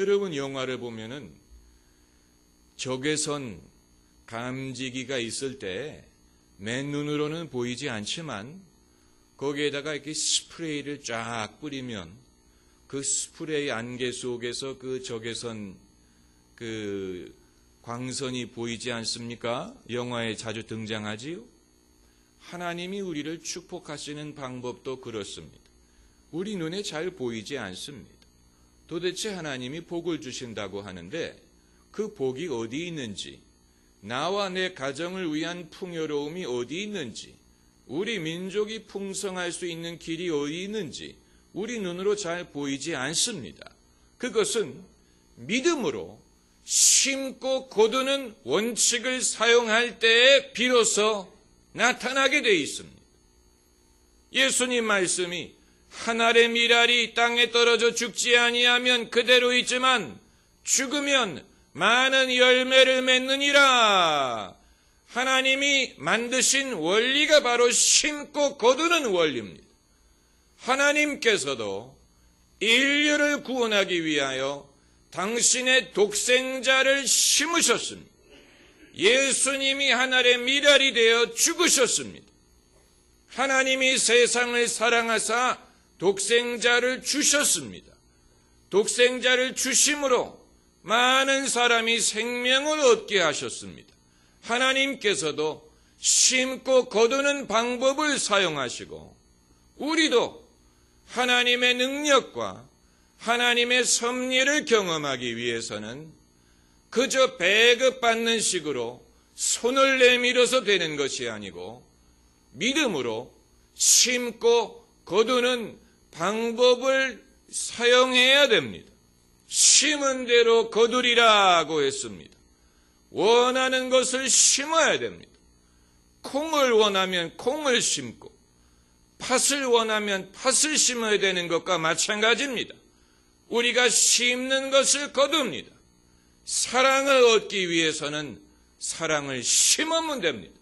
여러분 영화를 보면은 적외선 감지기가 있을 때 맨 눈으로는 보이지 않지만 거기에다가 이렇게 스프레이를 쫙 뿌리면 그 스프레이 안개 속에서 그 적외선 그 광선이 보이지 않습니까? 영화에 자주 등장하지요. 하나님이 우리를 축복하시는 방법도 그렇습니다. 우리 눈에 잘 보이지 않습니다. 도대체 하나님이 복을 주신다고 하는데 그 복이 어디 있는지, 나와 내 가정을 위한 풍요로움이 어디 있는지, 우리 민족이 풍성할 수 있는 길이 어디 있는지 우리 눈으로 잘 보이지 않습니다. 그것은 믿음으로 심고 거두는 원칙을 사용할 때에 비로소 나타나게 되어 있습니다. 예수님 말씀이 하늘의 미랄이 땅에 떨어져 죽지 아니하면 그대로 있지만 죽으면 많은 열매를 맺느니라. 하나님이 만드신 원리가 바로 심고 거두는 원리입니다. 하나님께서도 인류를 구원하기 위하여 당신의 독생자를 심으셨습니다. 예수님이 하늘의 미랄이 되어 죽으셨습니다. 하나님이 세상을 사랑하사 독생자를 주셨습니다. 독생자를 주심으로 많은 사람이 생명을 얻게 하셨습니다. 하나님께서도 심고 거두는 방법을 사용하시고 우리도 하나님의 능력과 하나님의 섭리를 경험하기 위해서는 그저 배급받는 식으로 손을 내밀어서 되는 것이 아니고 믿음으로 심고 거두는 방법을 사용해야 됩니다. 심은 대로 거두리라고 했습니다. 원하는 것을 심어야 됩니다. 콩을 원하면 콩을 심고 팥을 원하면 팥을 심어야 되는 것과 마찬가지입니다. 우리가 심는 것을 거둡니다. 사랑을 얻기 위해서는 사랑을 심으면 됩니다.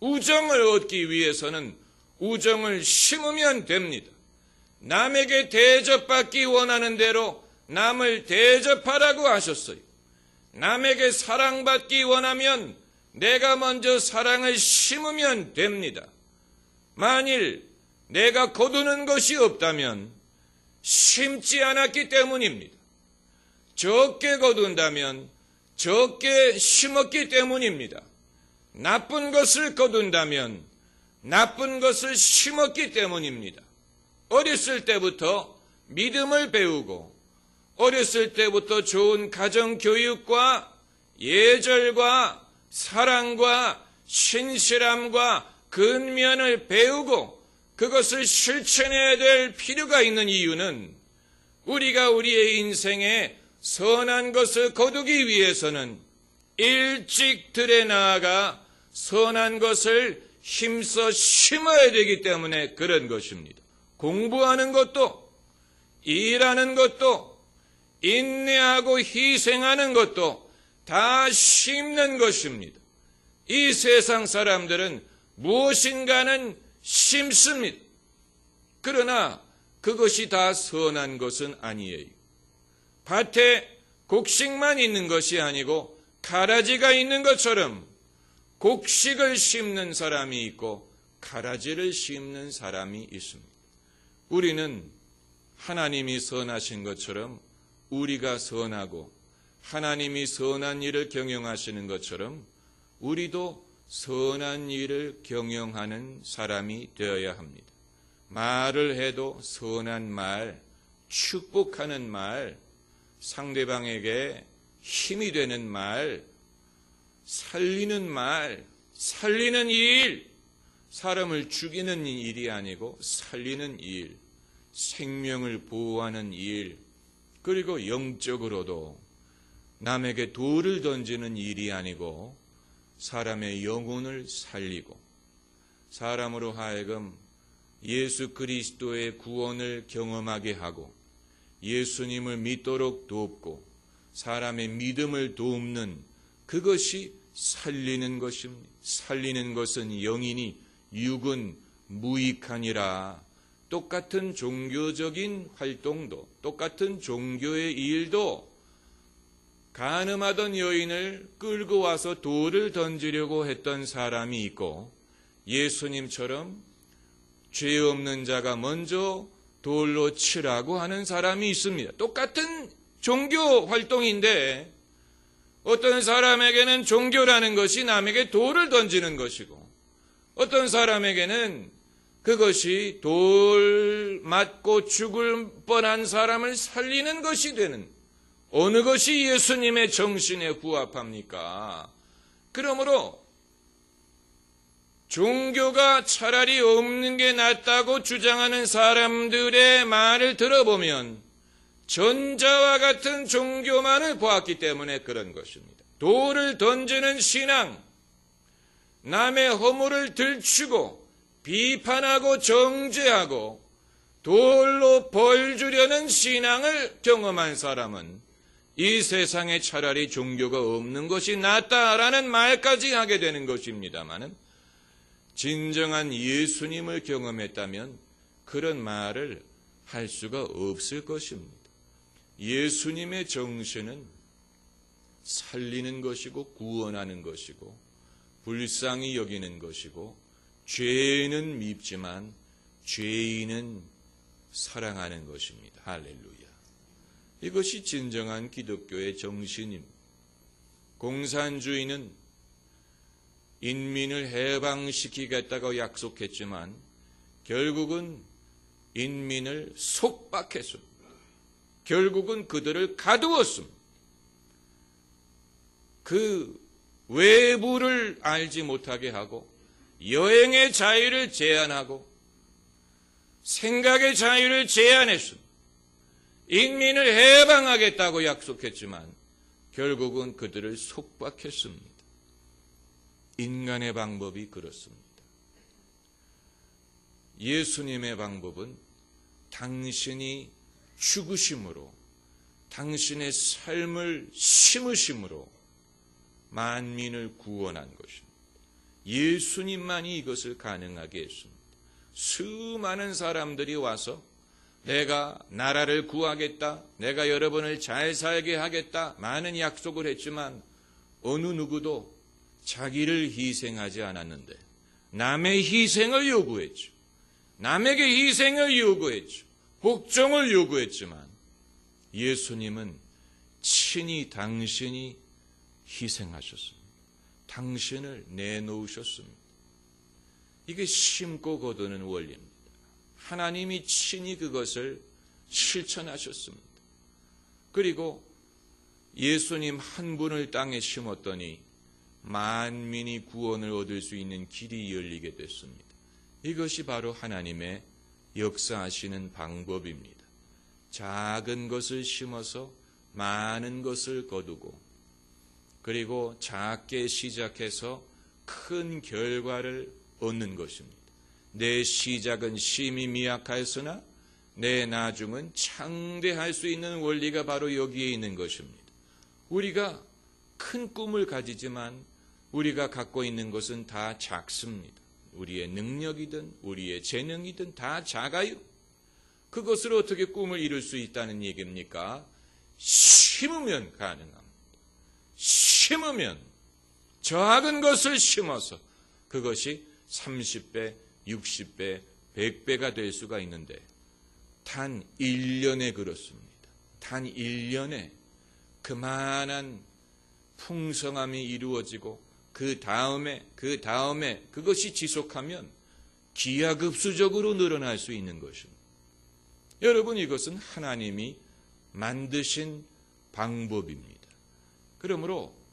우정을 얻기 위해서는 우정을 심으면 됩니다. 남에게 대접받기 원하는 대로 남을 대접하라고 하셨어요. 남에게 사랑받기 원하면 내가 먼저 사랑을 심으면 됩니다. 만일 내가 거두는 것이 없다면 심지 않았기 때문입니다. 적게 거둔다면 적게 심었기 때문입니다. 나쁜 것을 거둔다면 나쁜 것을 심었기 때문입니다. 어렸을 때부터 믿음을 배우고 어렸을 때부터 좋은 가정 교육과 예절과 사랑과 신실함과 근면을 배우고 그것을 실천해야 될 필요가 있는 이유는 우리가 우리의 인생에 선한 것을 거두기 위해서는 일찍 들에 나아가 선한 것을 힘써 심어야 되기 때문에 그런 것입니다. 공부하는 것도, 일하는 것도, 인내하고 희생하는 것도 다 심는 것입니다. 이 세상 사람들은 무엇인가는 심습니다. 그러나 그것이 다 선한 것은 아니에요. 밭에 곡식만 있는 것이 아니고 가라지가 있는 것처럼 곡식을 심는 사람이 있고 가라지를 심는 사람이 있습니다. 우리는 하나님이 선하신 것처럼 우리가 선하고 하나님이 선한 일을 경영하시는 것처럼 우리도 선한 일을 경영하는 사람이 되어야 합니다. 말을 해도 선한 말, 축복하는 말, 상대방에게 힘이 되는 말, 살리는 말, 살리는 일, 사람을 죽이는 일이 아니고 살리는 일, 생명을 보호하는 일, 그리고 영적으로도 남에게 돌을 던지는 일이 아니고 사람의 영혼을 살리고 사람으로 하여금 예수 그리스도의 구원을 경험하게 하고 예수님을 믿도록 돕고 사람의 믿음을 돕는 그것이 살리는 것입니다. 살리는 것은 영이니 육은 무익하니라 똑같은 종교적인 활동도, 똑같은 종교의 일도 가늠하던 여인을 끌고 와서 돌을 던지려고 했던 사람이 있고 예수님처럼 죄 없는 자가 먼저 돌로 치라고 하는 사람이 있습니다. 똑같은 종교 활동인데 어떤 사람에게는 종교라는 것이 남에게 돌을 던지는 것이고 어떤 사람에게는 그것이 돌 맞고 죽을 뻔한 사람을 살리는 것이 되는 어느 것이 예수님의 정신에 부합합니까? 그러므로 종교가 차라리 없는 게 낫다고 주장하는 사람들의 말을 들어보면 전자와 같은 종교만을 보았기 때문에 그런 것입니다. 돌을 던지는 신앙, 남의 허물을 들추고 비판하고 정죄하고 돌로 벌 주려는 신앙을 경험한 사람은 이 세상에 차라리 종교가 없는 것이 낫다라는 말까지 하게 되는 것입니다만은 진정한 예수님을 경험했다면 그런 말을 할 수가 없을 것입니다. 예수님의 정신은 살리는 것이고 구원하는 것이고 불쌍히 여기는 것이고 죄는 밉지만 죄인은 사랑하는 것입니다. 할렐루야. 이것이 진정한 기독교의 정신입니다. 공산주의는 인민을 해방시키겠다고 약속했지만 결국은 인민을 속박했습니다. 결국은 그들을 가두었습니다. 그 외부를 알지 못하게 하고 여행의 자유를 제한하고 생각의 자유를 제한했습니다. 인민을 해방하겠다고 약속했지만 결국은 그들을 속박했습니다. 인간의 방법이 그렇습니다. 예수님의 방법은 당신이 죽으심으로 당신의 삶을 심으심으로 만민을 구원한 것입니다. 예수님만이 이것을 가능하게 했습니다. 수많은 사람들이 와서 내가 나라를 구하겠다, 내가 여러분을 잘 살게 하겠다, 많은 약속을 했지만 어느 누구도 자기를 희생하지 않았는데 남의 희생을 요구했죠. 남에게 희생을 요구했죠. 복종을 요구했지만 예수님은 친히 당신이 희생하셨습니다. 당신을 내놓으셨습니다. 이게 심고 거두는 원리입니다. 하나님이 친히 그것을 실천하셨습니다. 그리고 예수님 한 분을 땅에 심었더니 만민이 구원을 얻을 수 있는 길이 열리게 됐습니다. 이것이 바로 하나님의 역사하시는 방법입니다. 작은 것을 심어서 많은 것을 거두고 그리고 작게 시작해서 큰 결과를 얻는 것입니다. 내 시작은 심히 미약하였으나 내 나중은 창대할 수 있는 원리가 바로 여기에 있는 것입니다. 우리가 큰 꿈을 가지지만 우리가 갖고 있는 것은 다 작습니다. 우리의 능력이든 우리의 재능이든 다 작아요. 그것을 어떻게 꿈을 이룰 수 있다는 얘기입니까? 심으면 가능합니다. 심으면 작은 것을 심어서 그것이 30배, 60배, 100배가 될 수가 있는데 단 1년에 그렇습니다. 단 1년에 그만한 풍성함이 이루어지고 그 다음에 그 다음에 그것이 지속하면 기하급수적으로 늘어날 수 있는 것입니다. 여러분 이것은 하나님이 만드신 방법입니다. 그러므로